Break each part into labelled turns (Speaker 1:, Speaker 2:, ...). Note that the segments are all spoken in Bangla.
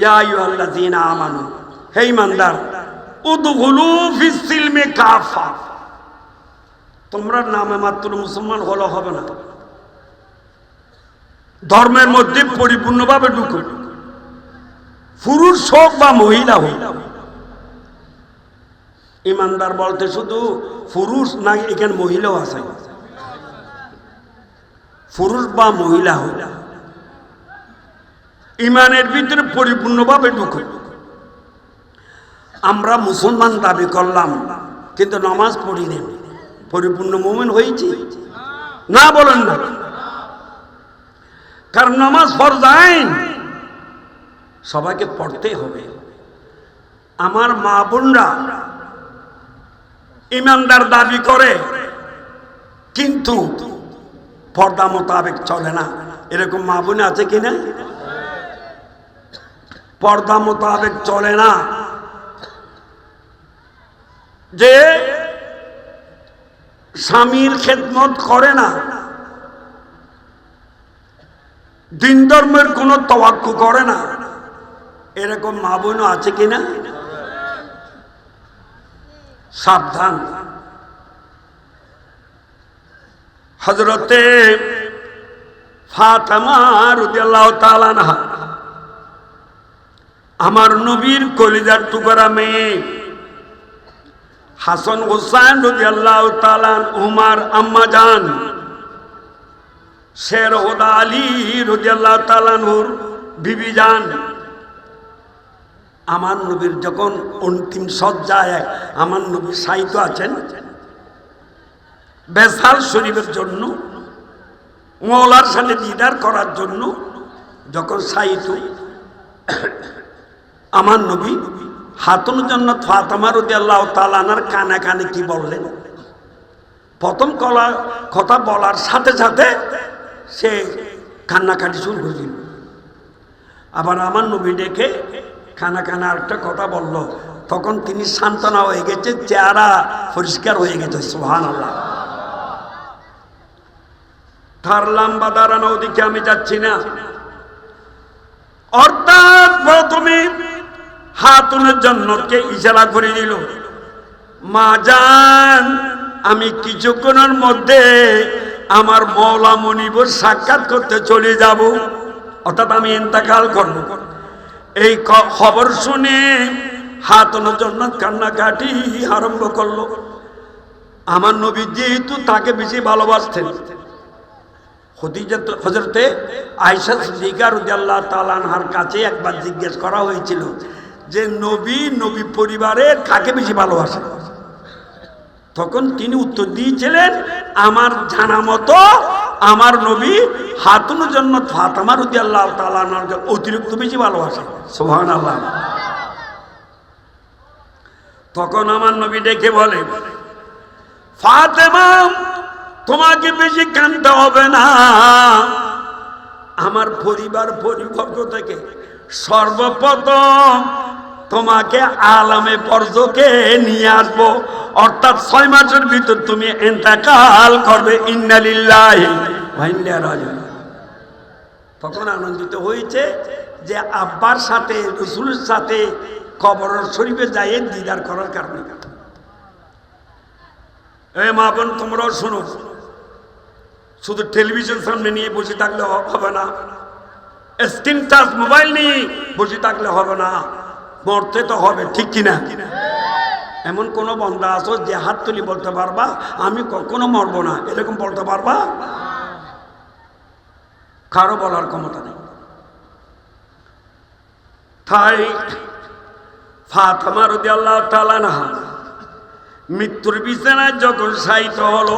Speaker 1: ইয়া আইয়ুহাল্লাযীনা আমানু, হে ইমানদার তোমরা নামে মাত্র মুসলমান হলো হবে না। ধর্মের মধ্যে পরিপূর্ণভাবে ঢুকো। পুরুষ হোক বা মহিলা হোক। ইমানদার বলতে শুধু পুরুষ না, এখানে মহিলাও আছে। পুরুষ বা মহিলা হোক। ইমানের ভিতরে পরিপূর্ণভাবে ঢুকো। আমরা মুসলমান দাবি করলাম, কিন্তু নামাজ পড়ি নেই। পরিপূর্ণ মোমেন হয়েছি? না বলেন না। কারণ নামাজ ফরজ সবাইকে পড়তে হবে। আমার মা বোনরা ইমানদার দাবি করে, কিন্তু পর্দা মোতাবেক চলে না। এরকম মা বোন আছে কিনা? পর্দা মোতাবেক চলে না। যে স্বামীর খেদমত করে না, দিন ধর্মের কোনো তওয়াক্কু করে না। এরকম মা বোনও আছে কিনা সাবধান। হজরতে ফাতেমা রাদিয়াল্লাহু তাআলা আনহা আমার নবীর কলিজার টুকরা মেয়ে। হাসান হোসাইন রাদিয়াল্লাহু তাআলা উমার আম্মা জান। শের হোদা আলী রাদিয়াল্লাহু তাআলা নূর বিবি জান। আমার নবীর যখন অন্তিম সজ্জায় আমার নবী সাহিত্য আছেন, বেসাল শরীফের জন্য, মৌলার সাথে দিদার করার জন্য যখন সাহিত্য আমার নবী হাতুন জন্য ফাতামা রদি আল্লাহ তালানার কানে কানে কি বললেন? প্রথম কলা কথা বলার সাথে সাথে সে কান্নাকাটি শুরু করে দিল। আবার আমার নবী ডেকে খানা খানা একটা কথা বলল। তখন তিনি সান্ত্বনা হয়ে গেছে, চেহারা পরিষ্কার হয়ে গেছে সোহান আল্লাহ তার লম্বা দাঁড়ানো ওদিকে আমি যাচ্ছি না। অর্থাৎ প্রথমে হাতুনের জন্যকে ইশারা করে দিল, মা যান আমি কিছুক্ষণের মধ্যে আমার মৌলা মনিবর সাক্ষাৎ করতে চলে যাব। অর্থাৎ আমি ইন্তাকাল করব। এই খবর শুনে হাতনের জন্য কান্নাকাটি আরম্ভ করল। আমার নবী যেহেতু তাকে বেশি ভালোবাসতেন হজরতে আয়সা সিদ্দিকা রুদাল্লাহ তালানহার কাছে একবার জিজ্ঞেস করা হয়েছিল যে নবী নবী পরিবারের কাকে বেশি ভালোবাসে? তখন তিনি উত্তর দিয়েছিলেন, আমার জানা মতো আমার নবী হাতুনের জন্য ফাতামা রুদি আল্লাহ তালানহারকে অতিরিক্ত বেশি ভালোবাসে। সোহান আল্লাহ তখন আমার নবী ডেকে বলে, ফাতেমা, তোমাকে বেশি কানতে হবে না। আমার পরিবার পরিবর্গ থেকে সর্বপ্রথম তোমাকে আলামে পর্যকে নিয়ে আসব। অর্থাৎ ছয় মাসের ভিতর তুমি এন্তাকাল করবে। ইন্নালিল্লাহি। তখন আনন্দিত হয়েছে যে আব্বার সাথে, রসুলের সাথে কবর শরীফে যাই দিদার করার কারণে। এ মা বোন, তোমরাও শোনো। শুধু টেলিভিশন সামনে নিয়ে বসে থাকলে হবে না। স্ক্রিন টাচ মোবাইল নিয়ে বসে থাকলে হবে না। মরতে তো হবে, ঠিক কিনা? এমন কোন বন্ধা আছো যে হাত তুলি বলতে পারবা, আমি কখনো মরবো না। এরকম বলতে পারবা? কারও বলার ক্ষমতা নেই। তাই ফাতেমা রাদিয়াল্লাহু তাআলা আনহা মৃত্যুর বিছানায় যখন সাহিত হলো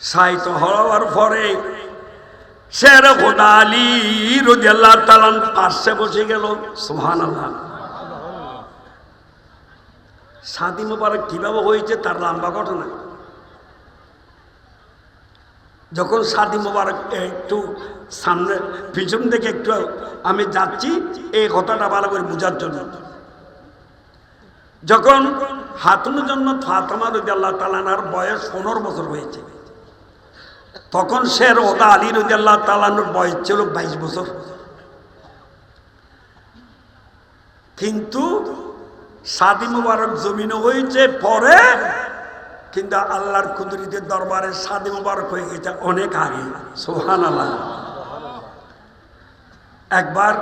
Speaker 1: সাহিত হওয়ার পরে শের বসে গেল। সুহান মোবারক কীভাবে হয়েছে তার লম্বা ঘটনা। যখন সাদি মোবারক একটু সামনে পিছন থেকে একটু আমি যাচ্ছি, এই কথাটা ভালো করে বোঝার জন্য। যখন হাতুনের জন্য ফাতেমা রদি আল্লাহ তালানার বয়স পনেরো বছর হয়েছে। তখন সে ওদা আলী রদি আল্লাহ তালানোর বয়স ছিল বাইশ বছর। কিন্তু সাদি মুবারক জমিনে হয়েছে পরে, কিন্তু আল্লাহর কুদরিতের দরবারে সাদি মুবারক হয়ে গেছে অনেক আগে। সোহান আল্লাহ একবার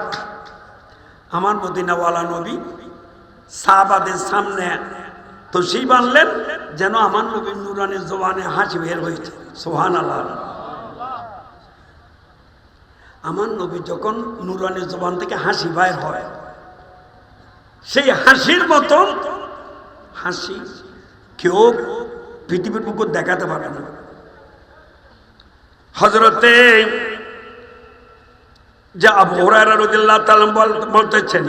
Speaker 1: আমার মদিনাওয়ালা নবী সাহাবাদের সামনে তো সেই বানলেন যেন আমার নবীর নুরানের জবানে হাসি বের হয়েছে। সোহান আল্লাহ আমার নবী যখন নুরানের জবান থেকে হাসি বাইর হয়, সেই হাসির মতন হাসি কেউ পৃথিবীর বুকুর দেখাতে পারে না। হজরতে যে আবু হুরায়রা রাদিয়াল্লাহু তাআলা বল- বলতেছেন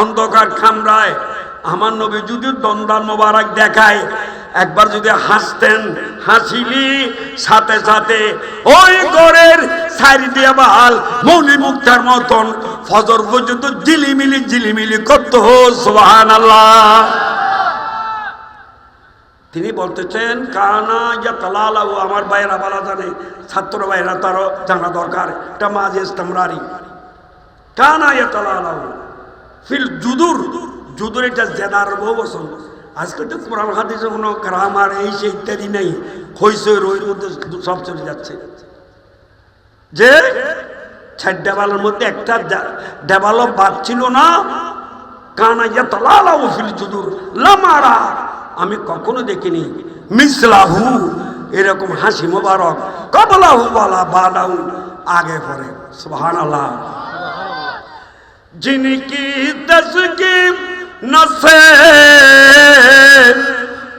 Speaker 1: অন্ধকার খামরায় আমার নবী যদি দন্দান মোবারক দেখায়, একবার যদি হাসতেন, হাসিলি, সাথে সাথে ওই গড়ের সারি দিয়ে বাল মৌলি মুক্তার মতন ফজর পর্যন্ত জিলিমিলি জিলিমিলি করতো। সোহান আল্লাহ তিনি বলতেছেন, কানা ইয়া তালালাহু আমার ভাইয়েরা বলা জানে, ছাত্র ভাইয়েরা তারও জানা দরকার। এটা মাঝে ইস্তামরারি কানা ইয়া তালালাহু ফিল জুদুর। জুদুর এটা জেদার বহু বসন আজকে তো কোরআন, হাদিসে কোনো গ্রামার, এই সে ইত্যাদি নেই। হইছে রইর মধ্যে সব চলে যাচ্ছে। যে ছাড় ডেবালের মধ্যে একটা ডেবালও বাদ ছিল না। কানা ইয়া তালালাহু ফিল জুদুর। লামারা, আমি কখনো দেখিনি। মিসলাহু, এরকম হাসি মোবারক। কবলাহু বলা বালাহু আগে পরে। সুবহানাল্লাহ। जिनकी दसकी नसे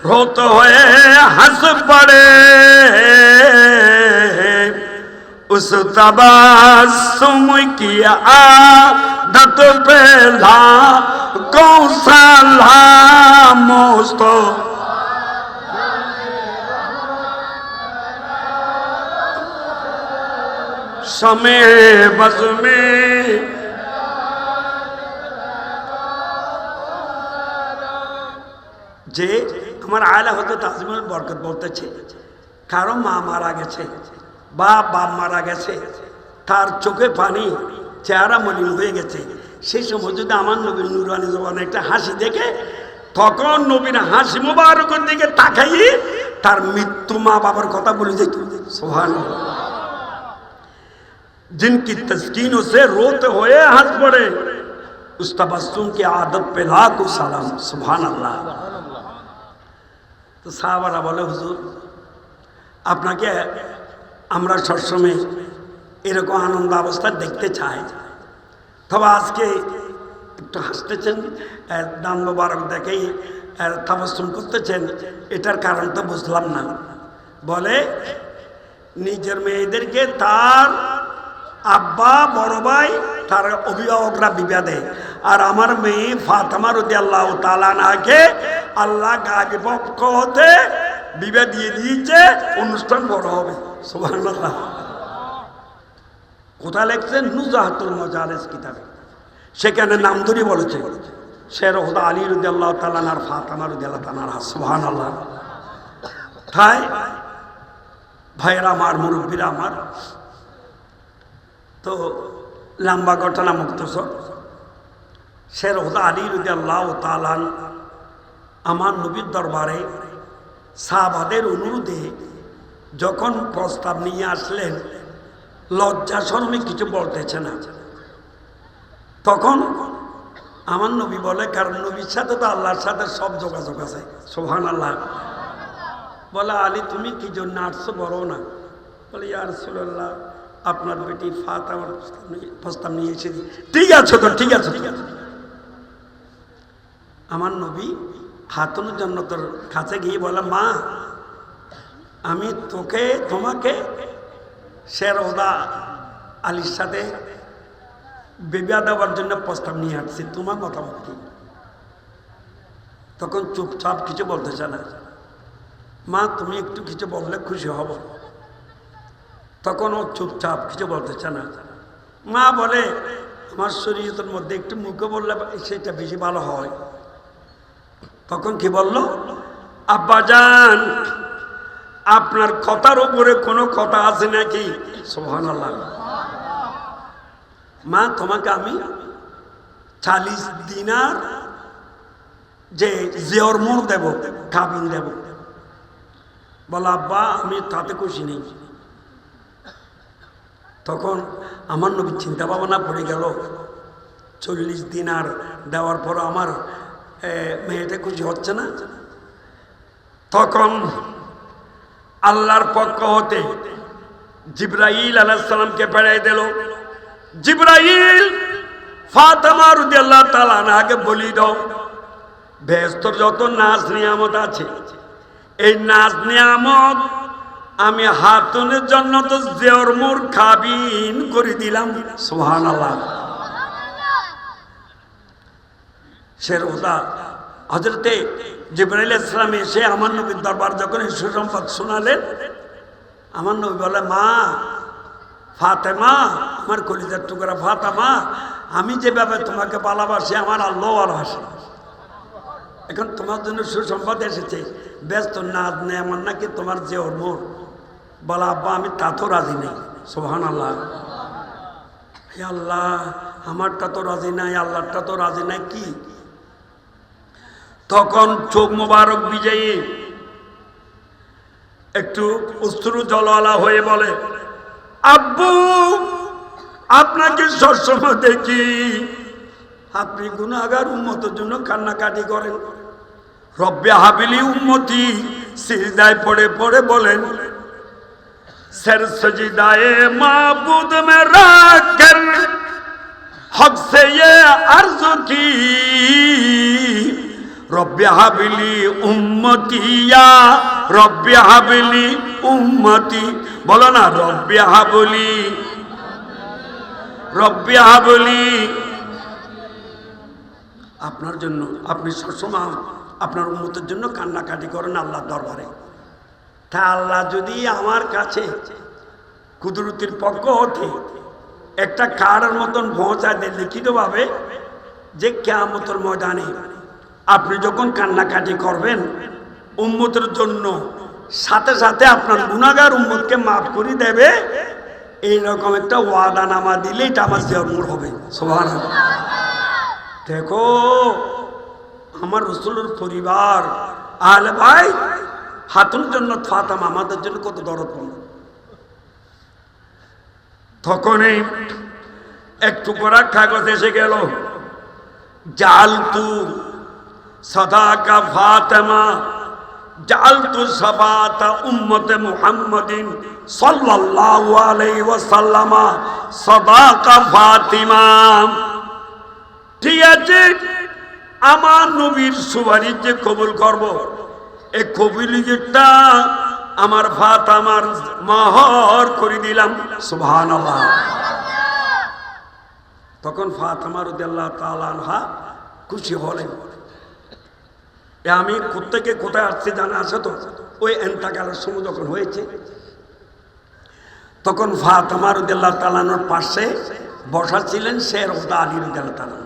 Speaker 1: रोत हुए हंस पड़े उस तबासुम की आदत पे ला कौन सा ला मोस्तो समय बस में যে আমার আয়লা হতো তাজমহল বরকত বলতেছে কারো মা মারা গেছে বা বাপ মারা গেছে তার চোখে পানি চেহারা মলিন হয়ে গেছে সেই সময় যদি আমার নবীর নুরানি জবান একটা হাসি দেখে তখন নবীর হাসি মোবারকের দিকে তাকাই তার মৃত্যু মা বাবার কথা বলে যেত সোহান जिनकी तस्कीनों से रोते हुए हंस पड़े उस तबस्सुम की आदत पे लाखों सलाम सुभान अल्लाह তো সাহাবারা বলে, হুজুর, আপনাকে আমরা সবসময় এরকম আনন্দ অবস্থা দেখতে চাই। তবে আজকে একটু হাসতেছেন দান মোবারক দেখেই তাবস্তুম করতেছেন, এটার কারণ তো বুঝলাম না। বলে, নিজের মেয়েদেরকে তার আব্বা, বড় ভাই, তার অভিভাবকরা বিবাহ দেয় আর আমার মেয়ে ফাতেমা রদি আল্লাহ তালানাকে আল্লাহ গাগে পক্ষ হতে বিবাহ দিয়ে দিয়েছে, অনুষ্ঠান বড় হবে। কোথায় লেখছেন নুজাহাতুল মজারেস কিতাবে। সেখানে নাম ধরে বলেছে, শের হোদা আলী রদি আল্লাহ তালানার ফাতেমা রদি আল্লাহ তালার সুহান আল্লাহ তাই ভাইয়েরা আমার, মুরব্বীরা আমার, তো লম্বা ঘটনা মুক্তসর। শের হোদা আলী রুদি আল্লাহ তালান আমার নবীর দরবারে সাহাবাদের অনুরোধে যখন প্রস্তাব নিয়ে আসলেন, লজ্জা শরমে কিছু বলতেছে না। তখন আমার নবী বলে, কারণ নবীর সাথে তো আল্লাহর সাথে সব যোগাযোগ আছে। সোহান আল্লাহ বলে, আলী, তুমি কি জন্য আসছো বড় না। বলে ইয়ার সুল্লাহ আপনার বেটি ফাত আমার প্রস্তাব নিয়ে এসেছি। ঠিক আছে তো, ঠিক আছে ঠিক আছে আমার নবী হাতুনের জন্য তোর কাছে গিয়ে বলে মা, আমি তোকে, তোমাকে শের ওদা আলীর সাথে বিবাহ দেওয়ার জন্য প্রস্তাব নিয়ে আসছি। তোমার মতামত কি? তখন চুপচাপ কিছু বলতে বলতেছে না। মা, তুমি একটু কিছু বললে খুশি হব। তখন ও চুপচাপ কিছু বলতে বলতেছে না। মা বলে, আমার শরীরের মধ্যে একটু মুখে বললে সেটা বেশি ভালো হয়। তখন কি বলল আব্বাজান আপনার কথার উপরে কোনো কথা আছে নাকি? সোহান মা, তোমাকে আমি চালিশ দিনার যে জিয়র মোড় দেব, কাবিন দেব। বলা, আব্বা, আমি তাতে খুশি নেই। তখন আমার নবী চিন্তা ভাবনা পড়ে গেল। চল্লিশ দিন আর দেওয়ার পর আমার মেয়েটা খুশি হচ্ছে না? তখন আল্লাহর পক্ষ হতে জিব্রাইল আলাহিসাল্লামকে পেড়াই দিল। জিব্রাইল ফাতেমা রুদিয়াল্লাহ তাআলা আগে বলি দাও বেস্তর যত নাচ নিয়ামত আছে, এই নাচ নিয়ামত আমি হাতুনের জন্য তো জেওর মোর খাবিন করে দিলাম সোহান আল্লাহ শের ওদা হজরতে জিব্রাইল ইসলাম এসে আমার নবীর দরবার যখন সুসম্পদ শোনালেন, আমার নবী বলে, মা, ফাতেমা, আমার কলিজার টুকরা ফাতেমা, আমি যেভাবে তোমাকে ভালোবাসি, আমার আল্লাহ ভালোবাসে এখন তোমার জন্য সুসম্পদ এসেছে, ব্যস্ত নাচ নেই আমার নাকি তোমার যে ওর বলা, আব্বা, আমি তাতেও রাজি নেই। সোহান আল্লাহ আল্লাহ, আমারটা তো রাজি নাই আল্লাহটা তো রাজি নাই, কি? তখন চোখ মোবারক বিজয়ী একটু অশ্রু জলওয়ালা হয়ে বলে আব্বু আপনাকে সবসময় দেখি আপনি গুণাগার উন্মতের জন্য কান্নাকাটি করেন রব্বে হাবিলি উন্মতি সিজদায় পড়ে পড়ে বলেন सर सजिदाए माबूद में रख कर हक से ये अर्ज की রব্বে হাবিলি উম্মতিয়া, রব্বে হাবিলি উম্মতি। বলো না, রব্বে হাবলি রব্বে হাবলি। আপনার জন্য, আপনি সবসময় আপনার উন্মতের জন্য কান্নাকাটি করেন আল্লাহ দরবারে। তা আল্লাহ যদি আমার কাছে কুদরতির পক্ষ হতে একটা কারের মতন পৌঁছায় দেয় লিখিতভাবে যে কেয়ামতর ময়দানে আপনি যখন কান্নাকাটি করবেন, উম্মতের জন্য সাথে সাথে আপনার গুণাগার উম্মতকে মাফ করে দেবে। এইরকম একটা ওয়াদা নামা দিলে এটা আমার জন্মর হবে। সবার দেখো, আমার রসুলের পরিবার, আহলে ভাই হাতুন জন্য ফাতাম, আমাদের জন্য কত দরদ তখনই একটু করা কাগজ এসে গেল। জালতু সদাকা ফাতেমা জালতু সবাতা উম্মতে মুহাম্মাদিন সাল্লাল্লাহু আলাইহি ওয়াসাল্লামা সদাকা ফাতিমা। ঠিক আছে, আমার নবীর সুপারিশ যে কবুল করব এই কবিলিটা আমার ভাত আমার মহর করে দিলাম সুভান তখন ফাত আমার উদ্দাল্লাহ তালানহা খুশি হলেন। আমি কোথেকে কোথায় আসছে জানা আছে তো? ওই এন্তাকালের সময় যখন হয়েছে, তখন ফাত আমার উদ্দাল্লাহ তালানোর পাশে বসা ছিলেন শের ওদা আলী উদ্দাল্লাহ তালান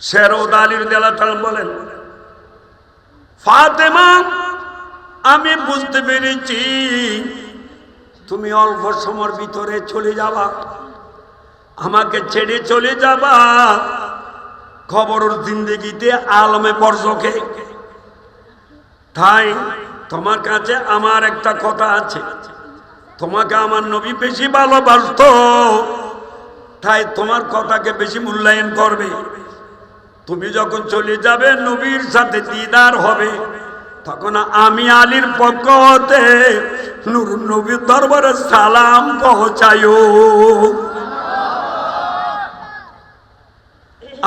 Speaker 1: শের ওদা আলী উদ্দাল্লাহ তালান বলেন, ফাতেমা, আমি বুঝতে পেরেছি, তুমি অল্প সময়ের ভিতরে চলে যাবা। আমাকে ছেড়ে চলে যাবা। খবর জিন্দগিতে আলমে বর্জকে তাই তোমার কাছে আমার একটা কথা আছে। তোমাকে আমার নবী বেশি ভালোবাসত, তাই তোমার কথাকে বেশি মূল্যায়ন করবে। তুমি যখন চলে যাবে নবীর সাথে দিদার হবে, তখন আমি আলীর পক্ষ হতে নবীর দরবারে সালাম পৌঁছায়ো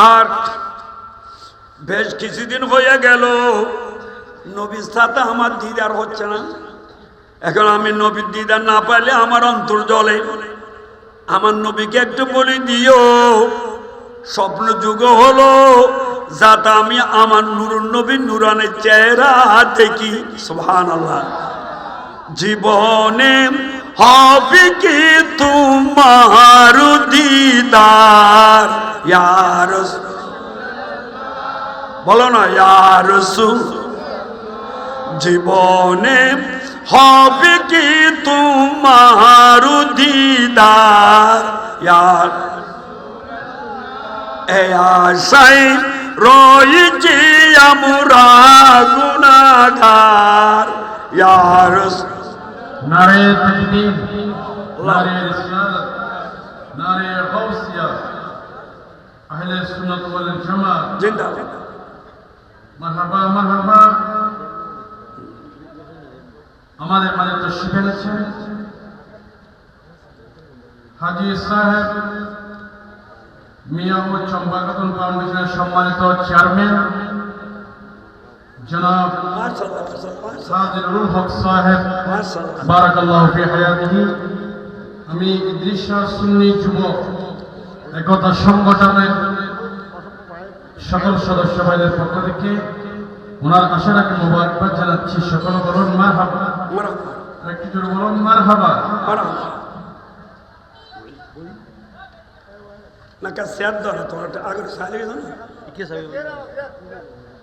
Speaker 1: আর বেশ কিছুদিন হয়ে গেল, নবীর সাথে আমার দিদার হচ্ছে না। এখন আমি নবীর দিদার না পাইলে আমার অন্তর জলে আমার নবীকে একটু বলে দিও, স্বপ্ন যুগ হলো, যাতে আমি আমার নুর নবী নুরানের চেহারা দেখি। সুহান আল্লাহ জীবনে হবে কি তোমার দিদার? ইয়ার বলো না ইয়ার জীবনে হবে কি তোমার দিদার? ইয়ার এ আশাই রয়েছি আমরা গুণাগার ইয়ার
Speaker 2: নারে তকবীর নারে রিসালাত নারে গাউসিয়া আহলে সুন্নাত ওয়াল জামাত।
Speaker 1: জিন্দাবাদ
Speaker 2: মারহাবা মারহাবা। আমাদের মাঝে তশরিফ এনেছেন হাজি সাহেব মিয়া ও চম্পা খাতুন ফাউন্ডেশনের সম্মানিত চেয়ারম্যান।
Speaker 1: মাশাআল্লাহ মাশাআল্লাহ
Speaker 2: সাদিরুল হক সাহেব
Speaker 1: মাশাআল্লাহ।
Speaker 2: বারাকাল্লাহু ফি হায়াতিহি। আমি ইদ্রিসা সুন্নি যুবক একতা সংগঠনের সকল সদস্য ভাইদের পক্ষ থেকে ওনার আশাটাকে মোবারকবাদ জানাচ্ছি। সকল বলুন মার হাবা
Speaker 1: মারহাবা।
Speaker 2: একটু জোরে বলুন মার হাবা
Speaker 1: মারহাবা না কা শেয়ার দাও না? তোমার আগে সাইলে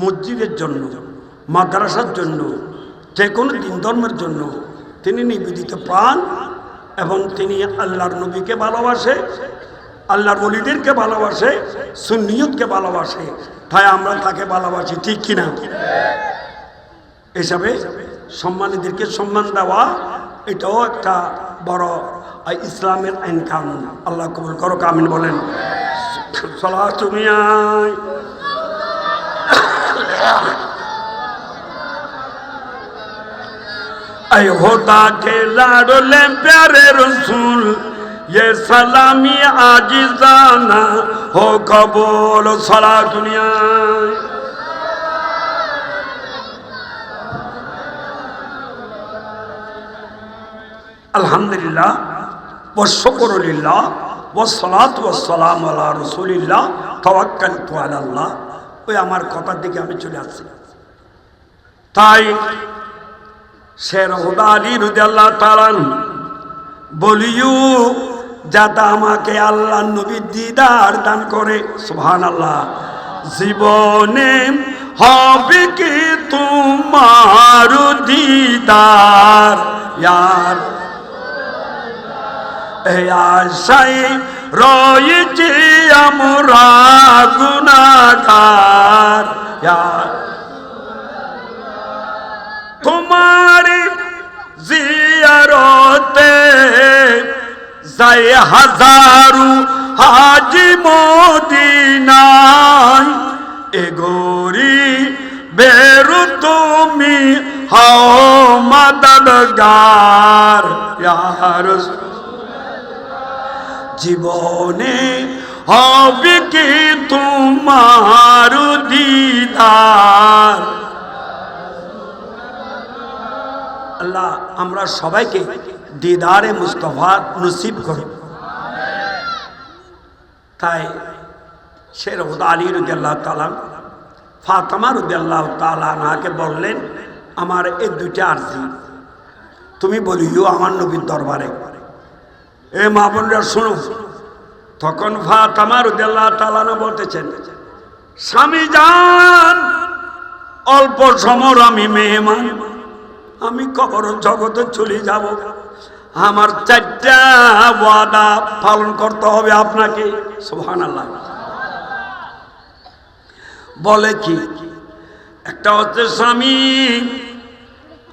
Speaker 1: মসজিদের জন্য, মাদ্রাসার জন্য, যে কোনো দিন ধর্মের জন্য তিনি নিবেদিত প্রাণ এবং তিনি আল্লাহর নবীকে ভালোবাসে, আল্লাহর বলিদেরকে ভালোবাসে, সুন্নিয়তকে ভালোবাসে। তাই আমরা তাকে ভালোবাসি, ঠিক কিনা হিসাবে সম্মানীদেরকে সম্মান দেওয়া, এটাও একটা বড় ইসলামের আইন কানুন। আল্লাহ কবুল করো কামিন বলেন। সলা তুমি اے ہوتا کے لاڈلے پیارے رسول یہ سلامی آجزانہ ہو قبول سلا دنیا আলহামদুলিল্লাহ ওয়াশকরুলিল্লাহ ওয়াসসালাতু ওয়াসসালামু আলা রাসূলিল্লাহ তাওয়াক্কালতু আলা আল্লাহ ওই আমার কথার দিকে আমি চলে আসছি। তাই শের হুদা আলী রুদাল্লাহ তালান বলিও যাতে আমাকে আল্লাহ নবী দিদার দান করে। সুবহান আল্লাহ জীবনে হবে কি তোমার দিদার? ইয়ার। এই আশাই রয়েছে আমরা গুণাগার। তোমার জিয়ারতে যাই হাজারু হাজি মদিনায়। এগোরি বেরু তুমি হাও মাদদগার ইয়ার জীবনে হবে কি তোমার দিদার? আল্লাহ, আমরা সবাইকে দিদারে মুস্তফা নসিব করি তাই শের আলী রুদাল্লাহ তালা ফাতেমা রুদাল্লাহ তালাকে বললেন, আমার এই দুইটা আর্জি। তুমি বলিও আমার নবীর দরবারে এ মা বোনরা শোনো তখন ফাতেমা রুদাল্লাহ তালানা বলতেছেন, স্বামী যান, অল্প সমর আমি মেয়ে মেহমান, আমি কবর জগতে চলে যাব। আমার চারটা ওয়াদা পালন করতে হবে আপনাকে। সোহান বলে কি? একটা হচ্ছে স্বামী,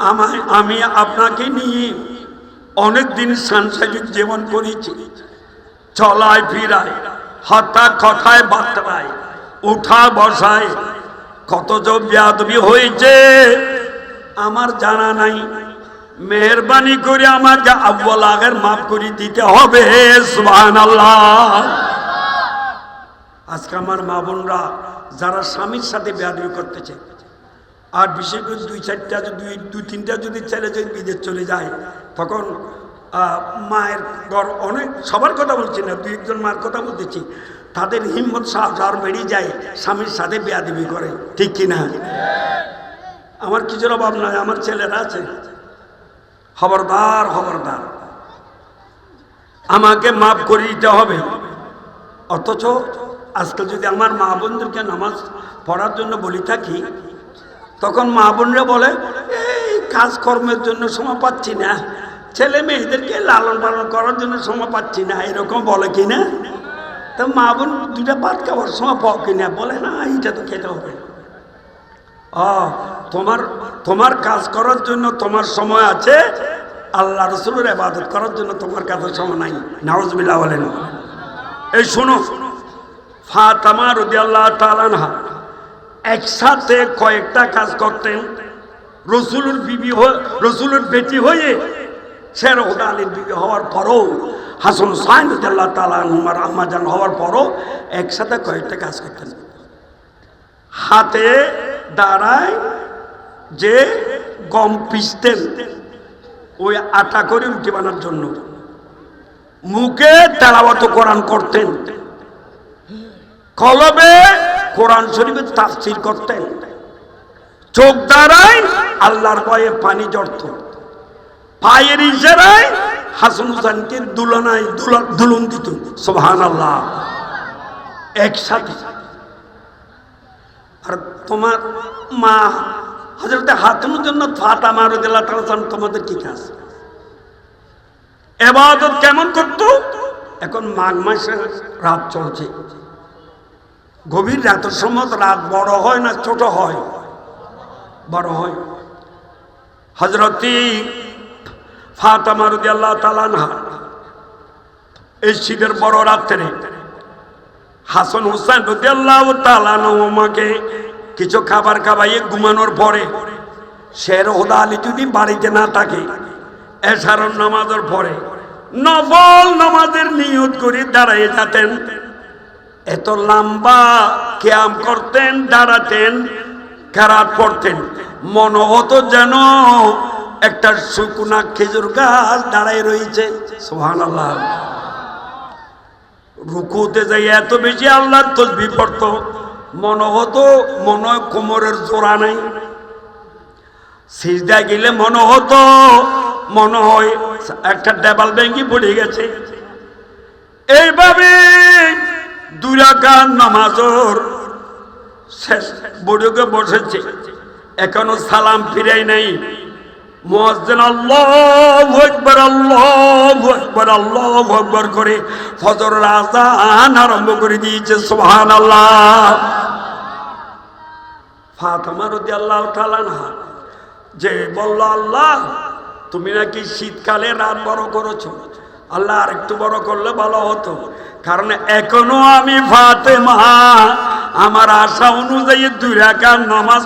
Speaker 1: আমায়, আমি আপনাকে নিয়ে অনেক দিন সাংসারিক জীবন করেছি। চলায় ফিরায়, হঠাৎ কথায় বার্তায়, উঠা বসায়, কত যে বেয়াদবি হয়েছে, আমার জানা নাই। মেহরবানি করে আমাকে আব্বাল আগের মাফ করে দিতে হবে আজকে আমার মা বোনরা যারা স্বামীর সাথে বেয়াদবি করতেছে, আর বিশেষ করে দুই চারটা, দুই দুই, তিনটা যদি ছেলে যদি বিদেশ চলে যায় তখন মায়ের ঘর অনেক, সবার কথা বলছি না দুই একজন মার কথা বলতেছি। তাদের হিম্মত আর বেরিয়ে যায়, স্বামীর সাথে বেয়াদবি করে, ঠিক কিনা? আমার কিছুর অভাব নয় আমার ছেলেরা আছে। খবরদার খবরদার। আমাকে মাফ করে দিতে হবে। অথচ আজকে যদি আমার মা বোনদেরকে নামাজ পড়ার জন্য বলি থাকি, তখন মা বোনরা বলে, এই কাজকর্মের জন্য সময় পাচ্ছি না। ছেলে মেয়েদেরকে লালন পালন করার জন্য সময় পাচ্ছি না, এরকম বলে কি না তো মা বোন দুটা ভাত খাওয়ার সময় পাও কিনা? বলে না, এইটা তো খেতে হবে। ও, তোমার তোমার কাজ করার জন্য তোমার সময় আছে, আল্লাহ রসুলের আবাদত করার জন্য তোমার কাছে সময় নাই। নাউজবিল্লাহ বলেন। এই শোনো, ফাতামা রদি আল্লাহ তালানহা একসাথে কয়েকটা কাজ করতেন। রসুলের বিবি হয়ে- রসুলের বেটি হয়ে শের হুদা আলীর বিবি হওয়ার পরও, হাসন সাইন আল্লাহ আম্মাজান হওয়ার পরও একসাথে কয়েকটা কাজ করতেন। হাতে দাঁড়ায় যে গম পিসতেন ওই আটা করে রুটি বানার জন্য। মুখে তেলাবত কোরআন করতেন। কলবে কোরআন শরীফের তাফসির করতেন। চোখ দ্বারায় আল্লাহর ভয়ে পানি জড়ত। পায়ের ইশারায় হাসান হুসানকে দুলনায় দুলা- দুলন দিত। সোহান আল্লাহ একসাথে। আর তোমার মা হজরতে হাতুনের জন্য ফাতা মারুদুল্লাহ তালাম তোমাদের কি কাজ? এবাদত কেমন করতো? এখন মাঘ মাসের রাত চলছে। গভীর রাতের সময় রাত বড় হয় না, ছোট হয়। বড় হয়। হজরতি ফাতামা রদি আল্লাহ তালানহা এই শীতের বড় রাত্রে হাসান হুসাইন রদি আল্লাহ তালানহমাকে কিছু খাবার খাবাইয়ে ঘুমানোর পরে শের হোদা আলী যদি বাড়িতে না থাকে এশারণ নামাজের পরে নফল নামাজের নিয়ত করে দাঁড়াইয়ে যেতেন, এত লম্বা ক্যাম করতেন, দাঁড়াতেন কারাত পড়তেন মনে হতো যেন একটা শুকনা খেজুর গাছ দাঁড়ায় রয়েছে। সোহান আল্লাহ রুকুতে যাই এত বেশি আল্লাহর তসবি পড়তো, মনে হতো, মনে কোমরের জোড়া নাই। সিজদা গেলে মনে হতো, মনে হয় একটা ডেবাল ব্যাঙ্গি পড়ে গেছে। এইভাবে দুরাকার নামাজর শেষ বড়কে বসেছে। এখনও সালাম ফিরাই নাই। মুয়াজ্জিন আল্লাহু আকবার আল্লাহু আকবার আল্লাহু আকবার করে ফজরের আযান আরম্ভ করে দিয়েছে, সুবহানাল্লাহ। ফাতেমা রাদিয়াল্লাহু তাআলা না যে বলল, আল্লাহ, তুমি নাকি শীতকালে রাত বড় করেছ? আল্লাহ আর একটু বড় করলে ভালো হতো। কারণ এখনও আমি ফাতে ফাতেমা, আমার আশা অনুযায়ী দুই রাকাত নামাজ